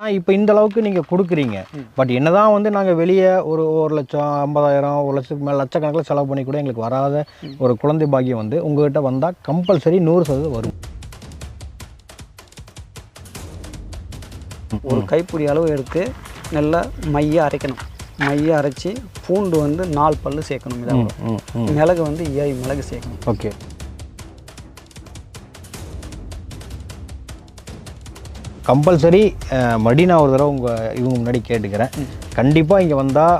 இப்போ இந்த அளவுக்கு நீங்கள் கொடுக்குறீங்க. பட் என்னதான் வந்து நாங்கள் வெளியே ஒரு ஒரு லட்சம் ஐம்பதாயிரம் ஒரு லட்சத்துக்கு மேலே லட்சக்கணக்கில் செலவு பண்ணி கூட எங்களுக்கு வராத ஒரு குழந்தை பாக்கியம் வந்து உங்ககிட்ட வந்தால் கம்பல்சரி நூறு சதவீதம் வரும். ஒரு கைப்பிடி அளவு எடுத்து நல்லா மைய அரைக்கணும். மைய அரைச்சி பூண்டு வந்து நாலு பல்லு சேர்க்கணும் மிளகு வந்து ஏழு மிளகு சேர்க்கணும். ஓகே. கம்பல்சரி நான் ஒரு தடவை உங்கள் இவங்க முன்னாடி கேட்டுக்கிறேன். கண்டிப்பாக இங்கே வந்தால்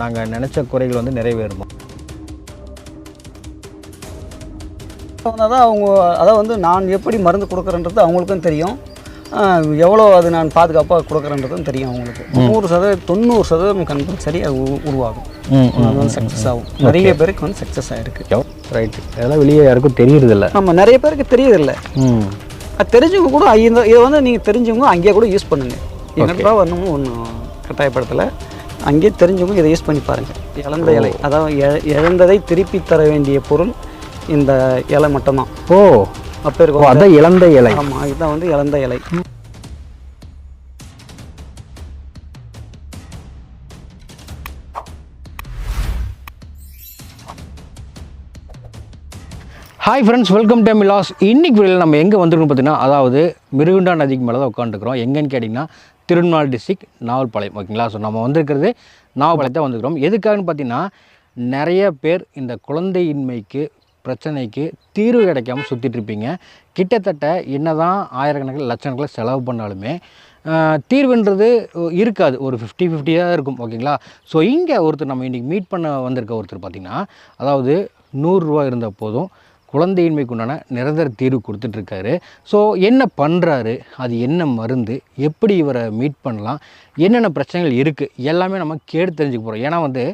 நாங்கள் நினச்ச குறைகள் வந்து நிறைவேறும். வந்தால் தான் அவங்க அதாவது வந்து நான் எப்படி மருந்து கொடுக்குறேன்றது அவங்களுக்கும் தெரியும். எவ்வளோ அது நான் பாதுகாப்பாக கொடுக்குறேன்றதும் தெரியும் அவங்களுக்கு. நூறு சதவீதம் தொண்ணூறு சதவீதம் கம்பல்சரி அது உருவாகும். அது வந்து சக்ஸஸ் ஆகும். நிறைய பேருக்கு வந்து சக்ஸஸ் ஆகிருக்கு ரைட்டு அதெல்லாம் வெளியே யாருக்கும் தெரியறதில்ல. நம்ம நிறைய பேருக்கு அது தெரிஞ்சவங்க கூட இந்த இதை வந்து நீங்கள் தெரிஞ்சவங்க அங்கேயே கூட யூஸ் பண்ணுங்கள் எங்கிட்ட வரணும்னு ஒன்றும் கட்டாயப்படுத்தலை. அங்கேயே தெரிஞ்சவங்க இதை யூஸ் பண்ணி பாருங்கள் இழந்த இலை. அதாவது இழ- இழந்ததை திருப்பி தர வேண்டிய பொருள் இந்த இலை மட்டும்தான். ஓ. அப்போ இருக்கும் அதான் இழந்த இலை. ஆமாம் இதுதான் வந்து இழந்த இலை. Hi friends welcome to Mila's இன்னைக்கு வீடியோவில் நம்ம எங்கே வந்திருக்கோம் பார்த்தீங்கன்னா அதாவது மிருகுண்டா நதிக்கு மேலே தான் உட்காந்துருக்குறோம் எங்கேன்னு கேட்டிங்கன்னா திருநாள் டிஸ்ட்ரிக் நாவல்பாளையம் ஓகேங்களா? ஸோ நம்ம வந்திருக்கிறது நாவல்பாளையத்தை வந்திருக்கிறோம். எதுக்காகன்னு பார்த்தீங்கன்னா நிறைய பேர் இந்த குழந்தையின்மைக்கு பிரச்சனைக்கு தீர்வு கிடைக்காம சுற்றிட்டு இருப்பீங்க. கிட்டத்தட்ட என்னதான் ஆயிரக்கணக்கில் லட்சக்கணக்கில் செலவு பண்ணாலுமே தீர்வுன்றது இருக்காது. ஒரு ஃபிஃப்டி ஃபிஃப்டியாக இருக்கும். ஓகேங்களா? ஸோ இங்கே ஒருத்தர் நம்ம இன்றைக்கி மீட் பண்ண வந்திருக்க ஒருத்தர் பார்த்திங்கன்னா அதாவது நூறுரூவா இருந்த போதும். குழந்தையின்மைக்கு உண்டான நிரந்தர தீர்வு கொடுத்துட்ருக்காரு. ஸோ என்ன பண்ணுறாரு அது என்ன மருந்து? எப்படி இவரை மீட் பண்ணலாம்? என்னென்ன பிரச்சனைகள் இருக்குது எல்லாமே நம்ம கேட்டு தெரிஞ்சுக்க போகிறோம் ஏன்னா வந்து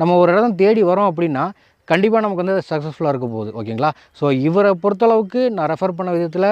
நம்ம ஒரு இடம் தேடி வரோம் அப்படின்னா கண்டிப்பாக நமக்கு வந்து சக்ஸஸ்ஃபுல்லாக இருக்க போகுது. ஓகேங்களா ஸோ இவரை பொறுத்தளவுக்கு நான் ரெஃபர் பண்ண விதத்தில்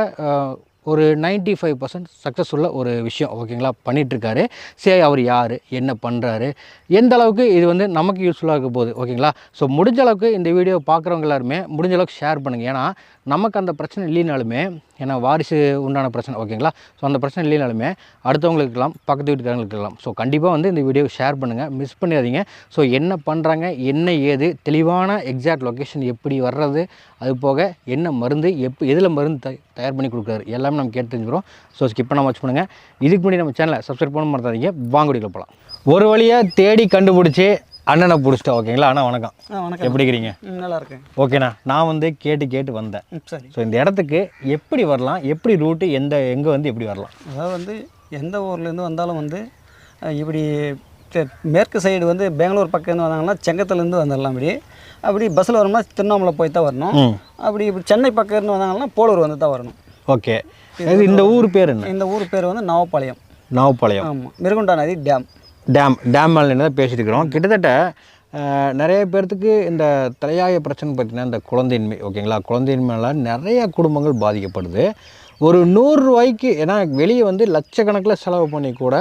ஒரு 95% ஃபைவ் பர்சன்ட் சக்ஸஸ்ஃபுல்ல ஒரு விஷயம் ஓகேங்களா பண்ணிகிட்ருக்காரு சரி அவர் யார்? என்ன பண்ணுறாரு எந்த அளவுக்கு இது வந்து நமக்கு யூஸ்ஃபுல்லாக இருக்க போகுது ஓகேங்களா ஸோ முடிஞ்ச அளவுக்கு இந்த வீடியோ பார்க்குறவங்க எல்லாருமே முடிஞ்ச அளவுக்கு ஷேர் பண்ணுங்கள் ஏன்னா நமக்கு அந்த பிரச்சனை இல்லைனாலுமே ஏன்னா வாரிசு உண்டான பிரச்சனை ஓகேங்களா? ஸோ அந்த பிரச்சனை இல்லைனாலுமே அடுத்தவங்களுக்கு இருக்கலாம் பக்கத்து வீட்டுக்காரங்களுக்கு இருக்கலாம். ஸோ கண்டிப்பாக வந்து இந்த வீடியோ ஷேர் பண்ணுங்கள் மிஸ் பண்ணிடாதீங்க. ஸோ என்ன பண்ணுறாங்க என்ன ஏது தெளிவான எக்ஸாக்ட் லொக்கேஷன் எப்படி வர்றது அது போக என்ன மருந்து எப் எதில் மருந்து த தயார் பண்ணி கொடுக்குறாரு எல்லாமே நம்ம கேட்டு தெரிஞ்சுக்கிறோம். ஸோ ஸ்கிப் பண்ணாம வச்சு பண்ணுங்கள் இதுக்கு முன்னாடி நம்ம சேனலை சப்ஸ்கிரைப் பண்ண மறந்துடாதீங்க. வாங்குடியில் போகலாம் ஒரு வழியாக தேடி கண்டுபிடிச்சி அண்ணனை பிடிச்சிட்டோம் ஓகேங்களா? அண்ணா வணக்கம். வணக்கம். எப்படி இருக்கிறீங்க நல்லா இருக்கேன் ஓகேண்ணா நான் வந்து கேட்டு கேட்டு வந்தேன். சரி. ஸோ இந்த இடத்துக்கு எப்படி வரலாம்? எப்படி ரூட்டு? எந்த எங்கே வந்து எப்படி வரலாம்? அதாவது வந்து எந்த ஊர்லேருந்து வந்தாலும் வந்து இப்படி மேற்கு சைடு வந்து பெங்களூர் பக்கம்லேருந்து வந்தாங்கன்னா செங்கத்துலேருந்து வந்துடலாம் அப்படி அப்படி பஸ்ஸில் வரணும்னா திருவண்ணாமலை போய் தான் வரணும். அப்படி இப்படி சென்னை பக்கம் இருந்து வந்தாங்கன்னா போலூர் வந்து தான் வரணும். ஓகே. இந்த ஊர் பேர் என்ன? இந்த ஊர் பேர் வந்து நவப்பாளையம். நாவப்பாளையம். ஆமாம் மிருகுண்டா நதி டேம். டேம் டேம் மேலே தான் பேசிட்டு இருக்கிறோம். கிட்டத்தட்ட நிறைய பேர்த்துக்கு இந்த தலையாய பிரச்சனை பார்த்தீங்கன்னா இந்த குழந்தையின்மை ஓகேங்களா? குழந்தையின்மையால் நிறைய குடும்பங்கள் பாதிக்கப்படுது. ஒரு நூறு ரூபாய்க்கு ஏன்னா வெளியே வந்து லட்சக்கணக்கில் செலவு பண்ணி கூட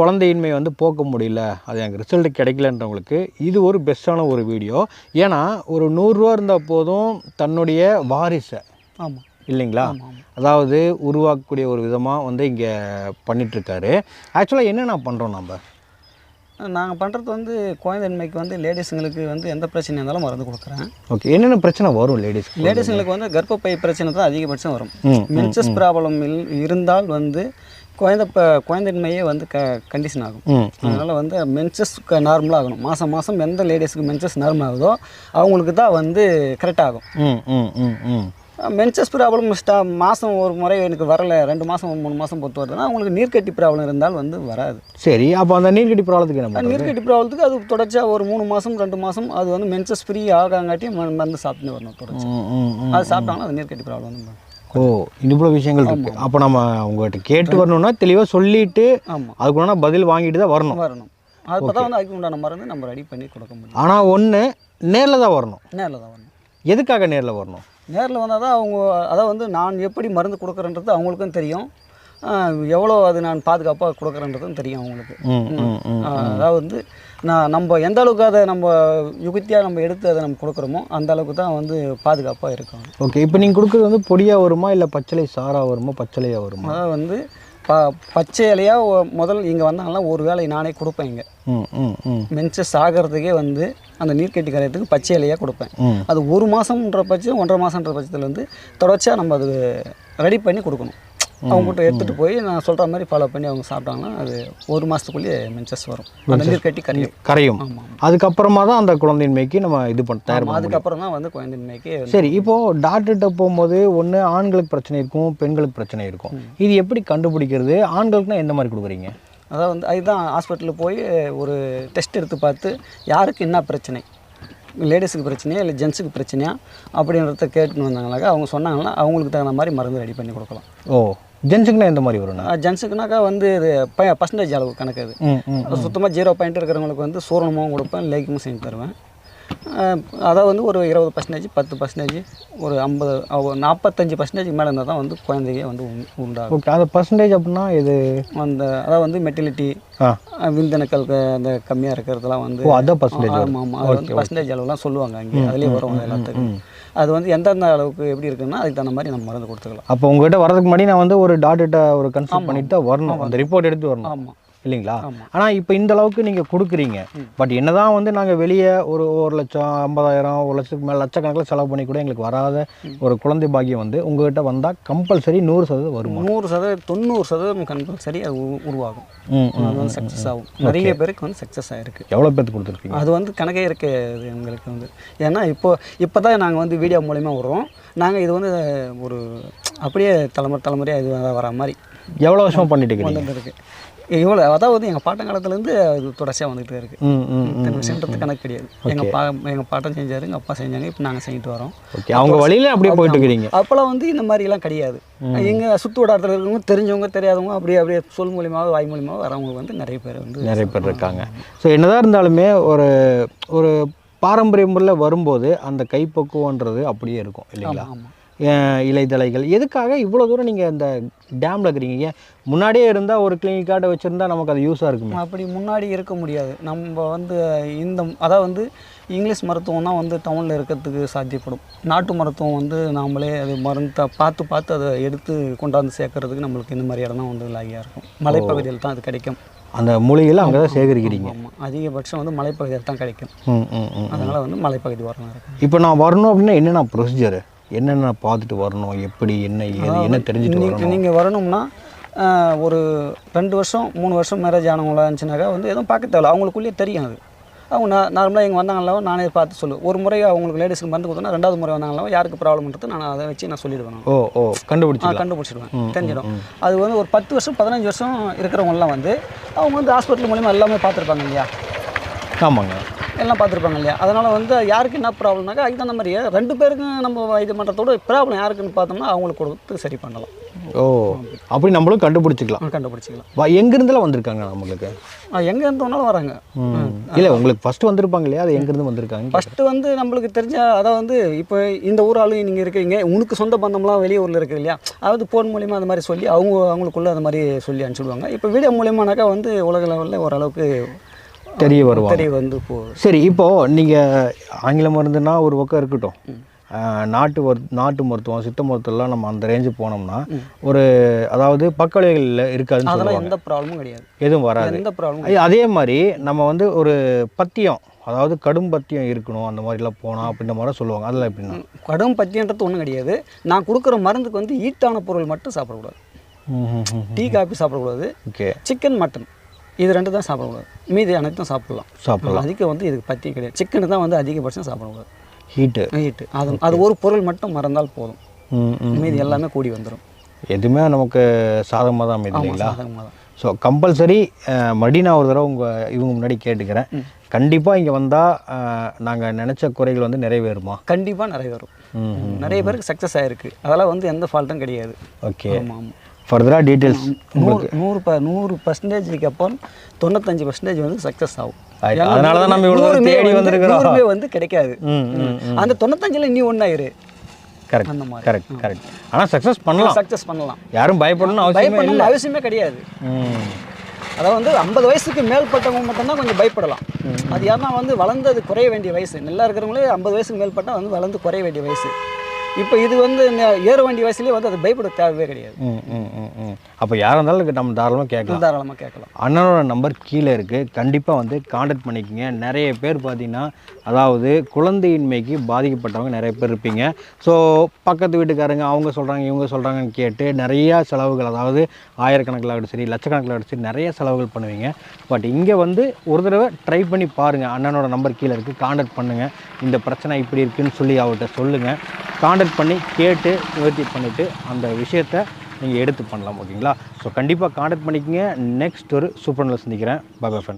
குழந்தையின்மை வந்து போக்க முடியல. அது எனக்கு ரிசல்ட் கிடைக்கலன்றவங்களுக்கு இது ஒரு பெஸ்ட்டான ஒரு வீடியோ. ஏன்னா ஒரு நூறுரூவா இருந்தால் போதும் தன்னுடைய வாரிசை. ஆமாம் இல்லைங்களா? அதாவது உருவாக்கக்கூடிய ஒரு விதமாக வந்து இங்கே பண்ணிகிட்ருக்காரு ஆக்சுவலாக என்னென்ன பண்ணுறோம் நம்ம நாங்கள் பண்ணுறது வந்து குழந்தைன்மைக்கு வந்து லேடிஸுங்களுக்கு வந்து எந்த பிரச்சனை இருந்தாலும் மருந்து கொடுக்குறேன். ஓகே என்னென்ன பிரச்சனை வரும் லேடிஸ் லேடிஸுங்களுக்கு வந்து கர்ப்பப்பை பிரச்சனை தான் அதிகபட்சம் வரும். மென்சஸ் ப்ராப்ளம் இருந்தால் வந்து குழந்தை ப குழந்தைன்மையே வந்து க கண்டிஷன் ஆகும். அதனால் வந்து மென்சஸ் நார்மலாக ஆகணும். மாதம் மாதம் எந்த லேடிஸுக்கு மென்சஸ் நார்மல் ஆகுதோ அவங்களுக்கு தான் வந்து கரெக்ட் ஆகும். ம் ம் ம் ம். மென்சஸ் ப்ராப்ளம் ஸ்டா மாதம் ஒரு முறை எனக்கு வரல ரெண்டு மாதம் மூணு மாதம் பொறுத்து வருதுன்னா அவங்களுக்கு நீர்க்கட்டி ப்ராப்ளம் இருந்தால் வந்து வராது. சரி அப்போ அந்த நீர்க்கட்டி ப்ராப்ளத்துக்கு என்ன நீர்க்கட்டி ப்ராப்ளத்துக்கு அது தொடர்ச்சியாக ஒரு மூணு மாதம் ரெண்டு மாதம் அது வந்து மென்சஸ் ஃப்ரீ ஆகாங்காட்டி மருந்து சாப்பிட்டு வரணும் தொடர்ச்சி அது சாப்பிட்டாங்கன்னா அது நீர்க்கட்டி ப்ராப்ளம் வந்து. ஓ இவ்வளோ விஷயங்கள் இருக்குது அப்போ நம்ம உங்கள்கிட்ட கேட்டு வரணும்னா தெளிவாக சொல்லிட்டு ஆமாம் அதுக்குள்ள பதில் வாங்கிட்டு தான் வரணும். வரணும். அது பார்த்தா வந்து அதுக்கு உண்டான மருந்து நம்ம ரெடி பண்ணி கொடுக்க முடியும். ஆனால் ஒன்று நேரில் தான் வரணும். நேரில் தான் வரணும். எதுக்காக நேரில் வரணும்? நேரில் வந்தால் தான் அவங்க அதாவது வந்து நான் எப்படி மருந்து கொடுக்குறேன்றது அவங்களுக்கும் தெரியும். எவ்வளோ அது நான் பாதுகாப்பாக கொடுக்குறேன்றதும் தெரியும் அவங்களுக்கு. அதாவது வந்து நான் நம்ம எந்த அளவுக்கு அதை நம்ம யுக்தியாக நம்ம எடுத்து அதை நம்ம கொடுக்குறோமோ அந்த அளவுக்கு தான் வந்து பாதுகாப்பாக இருக்கும் ஓகே இப்போ நீங்கள் கொடுக்குறது வந்து பொடியாக வருமா இல்லை பச்சளை சாரா வருமா பச்சளையாக வருமா? அதாவது வந்து ப பச்சை இலையாக முதல் இங்கே வந்தாங்கன்னா ஒரு வேளை நானே கொடுப்பேன் இங்கே. ம் ம் ம். மென்சஸ் ஆகிறதுக்கே வந்து அந்த நீர்க்கட்டி கரையத்துக்கு பச்சை இலையாக கொடுப்பேன். அது ஒரு மாதம்ன்ற பட்சம் ஒன்றரை மாதம்ன்ற பட்சத்தில் வந்து தொடர்ச்சியாக நம்ம அது ரெடி பண்ணி கொடுக்கணும். அவங்ககிட்ட எடுத்துகிட்டு போய் நான் சொல்கிற மாதிரி ஃபாலோ பண்ணி அவங்க சாப்பிட்டாங்கன்னா அது ஒரு மாதத்துக்குள்ளேயே மென்சஸ் வரும். அந்த நீர்க்கட்டி கரையும். கரையும். ஆமாம் அதுக்கப்புறமா தான் அந்த குழந்தையின்மைக்கு நம்ம இது பண்ண தயார். அதுக்கப்புறம் தான் வந்து குழந்தைமைக்கு சரி இப்போ டாக்டர்கிட்ட போகும்போது ஒன்று ஆண்களுக்கு பிரச்சனை இருக்கும் பெண்களுக்கு பிரச்சனை இருக்கும். இது எப்படி கண்டுபிடிக்கிறது? ஆண்களுக்குனா எந்த மாதிரி கொடுக்குறீங்க? அதான் வந்து அதுதான் ஹாஸ்பிட்டலில் போய் ஒரு டெஸ்ட் எடுத்து பார்த்து யாருக்கு என்ன பிரச்சனை? லேடிஸுக்கு பிரச்சனையா இல்லை ஜென்ஸுக்கு பிரச்சனையா அப்படின்றத கேட்டுன்னு வந்தாங்கனாக்கா அவங்க சொன்னாங்கன்னா அவங்களுக்கு தகுந்த மாதிரி மருந்து ரெடி பண்ணி கொடுக்கலாம். ஓ. ஜென்ஸுக்குனா எந்த மாதிரி வரும்ண்ணா? ஜென்ஸுக்குனாக்கா வந்து இது பர்சன்டேஜ் அளவு கணக்கு அது. சுத்தமாக ஜீரோ பாயிண்ட் இருக்கிறவங்களுக்கு வந்து சூரணமும் கொடுப்பேன் லேக்கியும் செஞ்சு தருவேன். அதாவது வந்து ஒரு இருபது பர்சன்டேஜ் பத்து பர்சன்டேஜ் ஒரு ஐம்பது ஒரு நாற்பத்தஞ்சு பர்சன்டேஜ் மேலே இருந்தால் தான் வந்து குழந்தைங்க வந்து உண்- உண்டாகும். ஓகே அந்த பர்சன்டேஜ் அப்படின்னா இது? அந்த அதாவது வந்து மெட்டிலிட்டி விந்தணுக்கள் அந்த கம்மியாக இருக்கிறதுலாம் வந்து அதான் பர்சன்டேஜ் ஆமாம் ஆமாம் அது வந்து பர்சன்டேஜ் அளவுலாம் சொல்லுவாங்க அங்கே அதுலேயே வரும் அது எல்லாத்துக்கும். அது வந்து எந்தெந்த அளவுக்கு எப்படி இருக்குன்னா அதுக்கு தகுந்த மாதிரி நம்ம மருந்து கொடுத்துக்கலாம். அப்போ உங்ககிட்ட வரதுக்கு முன்னாடி நான் வந்து ஒரு டாக்டர்கிட்ட ஒரு கன்சல்ட் பண்ணிட்டு தான் வரணும். அந்த ரிப்போர்ட் எடுத்து வரணும். ஆமாம் இல்லைங்களா. ஆனால் இப்போ இந்த அளவுக்கு நீங்கள் கொடுக்குறீங்க. பட் என்னதான் வந்து நாங்கள் வெளியே ஒரு ஒரு லட்சம் ஐம்பதாயிரம் ஒரு லட்சத்துக்கு மேலே லட்சக்கணக்கில் செலவு பண்ணி கூட எங்களுக்கு வராத ஒரு குழந்தை பாக்கியம் வந்து உங்ககிட்ட வந்தால் கம்பல்சரி நூறு சதவீதம் வருமா? நூறு சதவீதம் தொண்ணூறு சதவீதம் கம்பல்சரி அது உரு- உருவாகும். அது வந்து சக்ஸஸ் ஆகும். நிறைய பேருக்கு வந்து சக்ஸஸ் ஆகிருக்கு எவ்வளோ பேர்த்து கொடுத்துருக்கீங்க? அது வந்து கணக்கே இருக்கு இது எங்களுக்கு வந்து. ஏன்னா இப்போ இப்போ தான் நாங்கள் வந்து வீடியோ மூலிமா வர்றோம். நாங்கள் இது வந்து ஒரு அப்படியே தலைமுறை தலைமுறையாக இது வர- வர மாதிரி எவ்வளோ வருஷமா பண்ணிட்டு இருக்கிறீங்க? வந்துட்டு இருக்கு இவ்வளோ அதாவது எங்கள் பாட்டங்காலத்துலேருந்து அது தொடர்ச்சியாக வந்துகிட்டே இருக்குது வருஷன்றது கணக்கு கிடையாது. எங்கள் பா எங்கள் பாட்டன் செஞ்சாரு எங்கள் அப்பா செஞ்சாங்க இப்போ நாங்கள் செஞ்சுட்டு வரோம். ஓகே. அவங்க வழியில அப்படியே போயிட்டு இருக்கிறீங்க. அப்போல்லாம் வந்து இந்த மாதிரிலாம் கிடையாது. எங்கள் சுற்று வட்டாரத்தில் இருக்கிறவங்க தெரிஞ்சவங்க தெரியாதவங்க அப்படியே அப்படியே சொல் மூலியமாக வாய் மூலியமாக வரவங்க வந்து நிறைய பேர் வந்து நிறைய பேர் இருக்காங்க. ஸோ என்னதான் இருந்தாலுமே ஒரு ஒரு பாரம்பரிய முறையில் வரும்போது அந்த கைப்பக்குவன்றது அப்படியே இருக்கும் இல்லைங்களா? இலைதழைகள். எதுக்காக இவ்வளோ தூரம் நீங்கள் இந்த டேமில் இருக்கிறீங்க? ஏன் முன்னாடியே இருந்தால் ஒரு கிளினிக் கார்டை வச்சுருந்தா நமக்கு அது யூஸாக இருக்குமே? அப்படி முன்னாடி இருக்க முடியாது. நம்ம வந்து இந்த அதாவது வந்து இங்கிலீஷ் மருத்துவம் தான் வந்து டவுனில் இருக்கிறதுக்கு சாத்தியப்படும். நாட்டு மருத்துவம் வந்து நாமளே அது மருந்தை பார்த்து பார்த்து அதை எடுத்து கொண்டாந்து சேர்க்கறதுக்கு நம்மளுக்கு இந்த மாதிரி இடம் தான் வந்து லாகியாக இருக்கும். மலைப்பகுதியில் தான் அது கிடைக்கும். அந்த மூலிகையில் அங்கே தான் சேகரிக்கிறீங்க? ஆமாம் அதிகபட்சம் வந்து மலைப்பகுதியில் தான் கிடைக்கும். அதனால் வந்து மலைப்பகுதி வரணும் இருக்கும் இப்போ நான் வரணும் அப்படின்னா என்னென்ன ப்ரொசீஜர் என்னென்ன பார்த்துட்டு வரணும் எப்படி என்ன ஏது என்ன தெரிஞ்சுட்டு நீங்கள் வரணும்? நீங்கள் வரணும்னா ஒரு ரெண்டு வருஷம் மூணு வருஷம் மேரேஜ் ஆனவங்களா இருந்துச்சுனாக்கா வந்து எதுவும் பார்க்க தேவையில்ல. அவங்களுக்குள்ளேயே தெரியும் அது. அவங்க நான் நார்மலாக இங்கே வந்தாங்களோ நானே பார்த்து சொல்லுவேன் ஒரு முறை அவங்களுக்கு லேடிஸ்க்கு மருந்து கொடுத்தோன்னா ரெண்டாவது முறை வந்தாங்களோ யாருக்கு ப்ராப்ளம்ன்றது நான் அதை வச்சு நான் சொல்லிடுவேன் ஓ ஓ நான் கண்டுபிடிச்சிக்கலாம் கண்டுபிடிச்சிடுவேன். தெரிஞ்சிடும். அது வந்து ஒரு பத்து வருஷம் பதினஞ்சு வருஷம் இருக்கிறவங்கலாம் வந்து அவங்க வந்து ஹாஸ்பிட்டல் மூலிமா எல்லாமே பார்த்துருப்பாங்க இல்லையா? ஆமாங்க. எல்லாம் பார்த்துருப்பாங்க இல்லையா? அதனால் வந்து யாருக்கு என்ன ப்ராப்ளம்னாக்கா அதுக்கு தகுந்த மாதிரியே ரெண்டு பேருக்கும் நம்ம இது பண்ணுறதோட ப்ராப்ளம் யாருக்குன்னு பார்த்தோம்னா அவங்களுக்கு கொடுத்து சரி பண்ணலாம். ஓ அப்படி நம்மளும் கண்டுபிடிச்சிக்கலாம். கண்டுபிடிச்சிக்கலாம். எங்கேருந்துலாம் வந்திருக்காங்க நம்மளுக்கு? எங்கே இருந்தவனாலும் வராங்க. இல்லை உங்களுக்கு ஃபர்ஸ்ட் வந்திருப்பாங்க இல்லையா? அது எங்கேருந்து வந்திருக்காங்க? ஃபஸ்ட்டு வந்து நம்மளுக்கு தெரிஞ்ச அதாவது வந்து இப்போ இந்த ஊர் ஆளு நீங்கள் இருக்கீங்க உனக்கு சொந்த பந்தம்லாம் வெளியே ஊரில் இருக்கு இல்லையா? அதாவது ஃபோன் மூலிமா அந்த மாதிரி சொல்லி அவங்க அவங்களுக்குள்ள அந்த மாதிரி சொல்லி அனுப்பிச்சிடுவாங்க. இப்போ வீடியோ மூலியமானாக்கா வந்து உலக லெவலில் ஓரளவுக்கு தெரிய வருவாங்க. தெரிய வந்து போ சரி இப்போ நீங்கள் ஆங்கில மருந்துனா ஒரு பக்கம் இருக்கட்டும். நாட்டு மரு நாட்டு மருத்துவம் சித்த மருத்துவம்லாம் நம்ம அந்த ரேஞ்சு போனோம்னா ஒரு அதாவது பக்கவிளைகள் இருக்காதுன்னு அதெல்லாம் எந்த ப்ராப்ளமும் கிடையாது. எதுவும் வராது. எந்த ப்ராப்ளமும் ஐ- அதே மாதிரி நம்ம வந்து ஒரு பத்தியம் அதாவது கடும் பத்தியம் இருக்கணும் அந்த மாதிரிலாம் போனால் அப்படின்ற மாதிரி சொல்லுவாங்க. அதெல்லாம் எப்படின்னா? கடும் பத்தியன்றது ஒன்றும் கிடையாது. நான் கொடுக்குற மருந்துக்கு வந்து ஈட்டான பொருள் மட்டும் சாப்பிடக்கூடாது. டீ காபி சாப்பிடக்கூடாது. ஓகே. Chicken mutton. இது ரெண்டு தான் சாப்பிடக்கூடாது மீதி அனைத்தும் சாப்பிடலாம். சாப்பிடலாம். அதிக வந்து இதுக்கு பத்தியம் கிடையாது. சிக்கன் தான் வந்து அதிகபட்சம் சாப்பிடக்கூடாது ஹீட்டு ரைட்டு அது அது ஒரு பொருள் மட்டும் மறந்தால் போதும். மீதி எல்லாமே கூடி வந்துடும் எதுவுமே நமக்கு சாதகமாக தான் அமையுது இல்லைங்களா? ஸோ கம்பல்சரி மறுபடியும் நான் ஒரு தடவை உங்கள் இவங்க முன்னாடி கேட்டுக்கிறேன். கண்டிப்பாக இங்கே வந்தால் நாங்கள் நினச்ச குறைகள் வந்து நிறைவேறுமா? கண்டிப்பாக நிறைய வரும் ம் நிறைய பேருக்கு சக்ஸஸ் ஆயிருக்கு. அதெல்லாம் வந்து எந்த ஃபால்ட்டும் கிடையாது. ஓகே ஆமாம் ஆமாம் ஃபர்தராக டீட்டெயில்ஸ் நூறு நூறு ப நூறு பர்சன்டேஜுக்கு அப்புறம் தொண்ணூத்தஞ்சு பர்சன்டேஜ் வந்து சக்ஸஸ் ஆகும். ஏன்னா அதனால தான் நம்ம இவ்வளோ தேடி வந்து- வந்திருக்கிறோம். வந்து கிடைக்காது. அந்த தொண்ணூத்தஞ்சில் நீ ஒன்றாயிரு கரெக்ட் அந்த மாதிரி. கரெக்ட் கரெக்ட் ஆனால் சக்ஸஸ் பண்ணலாம். சக்ஸஸ் பண்ணலாம். யாரும் இல்லை பயப்படணும்னு அவசியமே கிடையாது. அதாவது வந்து ஐம்பது வயசுக்கு மேல்பட்டவங்க மட்டும்தான் கொஞ்சம் பயப்படலாம். அது யாருன்னா வந்து வளர்ந்தது குறைய வேண்டிய வயசு. நல்லா இருக்கிறவங்களே ஐம்பது வயசுக்கு மேல்பட்டா வந்து வளர்ந்து குறைய வேண்டிய வயசு. இப்போ இது வந்து ஏறு வண்டி வயசுலேயே வந்து அது பயப்பட தேவையே கிடையாது. ம் ம் ம் ம். அப்போ யாராக இருந்தாலும் நம்ம தாராளமாக கேட்கலாம். தாராளமாக கேட்கலாம். அண்ணனோட நம்பர் கீழே இருக்குது கண்டிப்பாக வந்து காண்டாக்ட் பண்ணிக்கோங்க. நிறைய பேர் பார்த்தீங்கன்னா அதாவது குழந்தையின்மைக்கு பாதிக்கப்பட்டவங்க நிறைய பேர் இருப்பீங்க. ஸோ பக்கத்து வீட்டுக்காரங்க அவங்க சொல்கிறாங்க இவங்க சொல்கிறாங்கன்னு கேட்டு நிறையா செலவுகள் அதாவது ஆயிரக்கணக்கில் ஆகட்டும் சரி லட்சக்கணக்கில் ஆகட்டும் சரி நிறைய செலவுகள் பண்ணுவீங்க. பட் இங்கே வந்து ஒரு தடவை ட்ரை பண்ணி பாருங்கள் அண்ணனோட நம்பர் கீழே இருக்குது காண்டாக்ட் பண்ணுங்கள் இந்த பிரச்சனை இப்படி இருக்குன்னு சொல்லி அவர்கிட்ட சொல்லுங்கள் காண்டாக்ட் பண்ணி கேட்டு நிவர்த்தி பண்ணிவிட்டு அந்த விஷயத்தை நீங்கள் எடுத்து பண்ணலாம் ஓகேங்களா? ஸோ கண்டிப்பாக காண்டக்ட் பண்ணிக்கங்க. நெக்ஸ்ட் ஒரு சூப்பர் நல்ல சந்திக்கிறேன். பாபா ஃபன்